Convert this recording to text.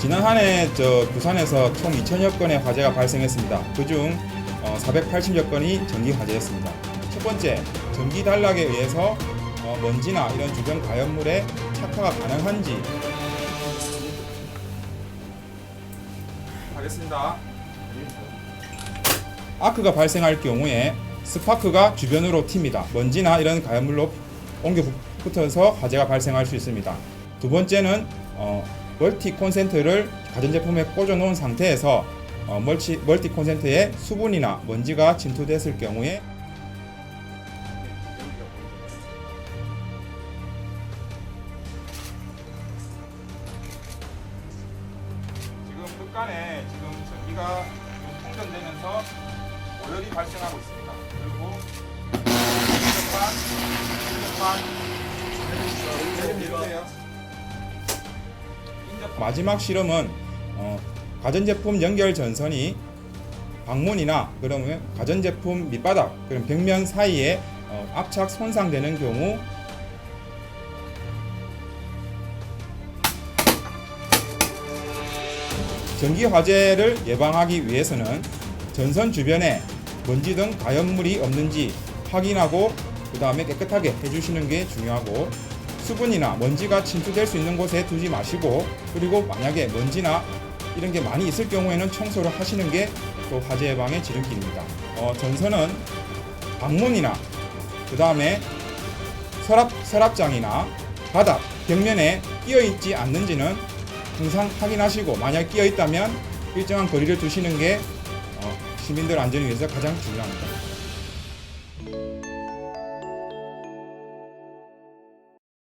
지난 한 해 저 부산에서 총 2천여 건의 화재가 발생했습니다. 그중 어, 480여 건이 전기 화재였습니다. 첫 번째, 전기 단락에 의해서 어, 먼지나 이런 주변 가연물에 착화가 가능한지 하겠습니다. 아크가 발생할 경우에 스파크가 주변으로 튑니다. 먼지나 이런 가연물로 옮겨 붙어서 화재가 발생할 수 있습니다. 두 번째는 어, 멀티 콘센트를 가전제품에 꽂아 놓은 상태에서 어, 멀티, 멀티 콘센트에 수분이나 먼지가 침투됐을 경우에 지금 극간에 지금 전기가 충전되면서 오열이 발생하고 있습니다. 그리고 마지막 실험은 어, 가전제품 연결 전선이 방문이나 그러면 가전제품 밑바닥 그럼 벽면 사이에 어, 압착 손상되는 경우 전기 화재를 예방하기 위해서는 전선 주변에 먼지 등 가연물이 없는지 확인하고 그 다음에 깨끗하게 해주시는 게 중요하고 수분이나 먼지가 침투될 수 있는 곳에 두지 마시고 그리고 만약에 먼지나 이런 게 많이 있을 경우에는 청소를 하시는 게 또 화재 예방의 지름길입니다. 어, 전선은 방문이나 그 다음에 서랍 서랍장이나 바닥 벽면에 끼어 있지 않는지는 항상 확인하시고 만약 끼어 있다면 일정한 거리를 두시는 게 어, 시민들 안전을 위해서 가장 중요합니다.